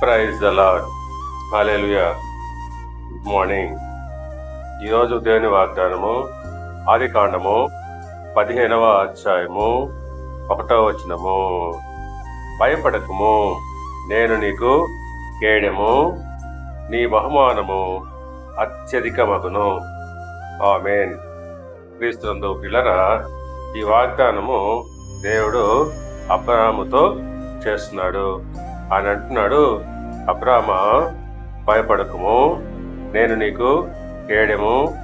Praise the Lord hallelujah good morning ఈరోజు దేవుని వాగ్దానము ఆదికాండము పదిహేనవ అధ్యాయము ఒకటవ వచనము. భయపడకము నేను నీకు కేడము నీ బహుమానము అత్యధికమగును. ఆమెన్. క్రీస్తునందు పిల్లరా ఈ వాగ్దానము దేవుడు అబ్రహాముతో చేస్తున్నాడు. ఆయన అంటున్నాడు. అబ్రామా భయపడకము. నేను నీకు కేడము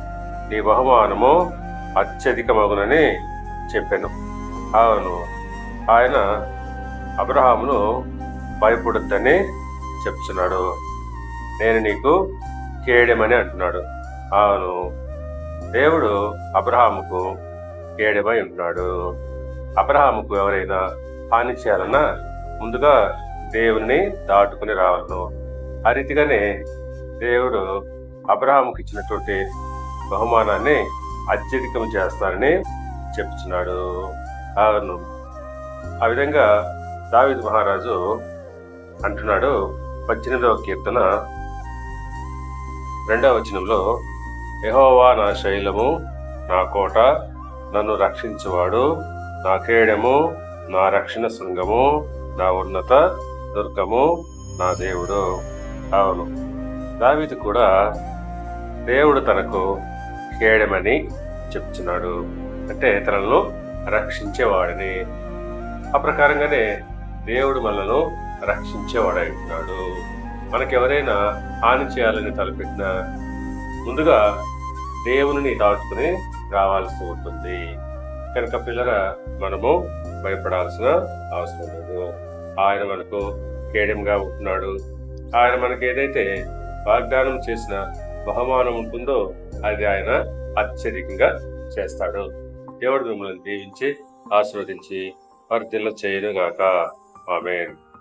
నీ బహుమానము అత్యధికమగునని చెప్పాను. అవును ఆయన అబ్రహామును భయపడొద్దని చెప్తున్నాడు. నేను నీకు కేడమని అంటున్నాడు. అవును దేవుడు అబ్రహాముకు కేడమై ఉంటున్నాడు. అబ్రహాముకు ఎవరైనా హాని చేయాలన్నా ముందుగా దేవుణ్ణి దాటుకుని రావలను. ఆ రీతిగానే దేవుడు అబ్రహాముకి ఇచ్చినటువంటి బహుమానాన్ని అత్యధికం చేస్తారని చెప్తున్నాడు. అవును. ఆ విధంగా దావిద్ మహారాజు అంటున్నాడు పద్దెనిమిదవ కీర్తన రెండవ వచనంలో యహోవా నా శైలము నా కోట నన్ను రక్షించువాడు. నా కేడము నా రక్షణ శృంగము నా ఉన్నత దుర్గము నా దేవుడు. అవును. దావిది కూడా దేవుడు తనకు కేడమని చెప్తున్నాడు. అంటే తనను రక్షించేవాడని. ఆ ప్రకారంగానే దేవుడు మనను రక్షించేవాడై ఉన్నాడు. మనకెవరైనా హాని చేయాలని తలపెట్టినా ముందుగా దేవుని దాటుకుని రావాల్సి ఉంటుంది. కనుక పిల్లల మనము భయపడాల్సిన అవసరం లేదు. ఆయన మనకు కేడెంగా ఉంటున్నాడు. ఆయన మనకి ఏదైతే వాగ్దానం చేసిన బహుమానం ఉంటుందో అది ఆయన అత్యధికంగా చేస్తాడు. దేవుడు మిమ్మల్ని దీవించి ఆశీర్వదించి వర్ధిల్ల చేయను గాక ఆమెన్.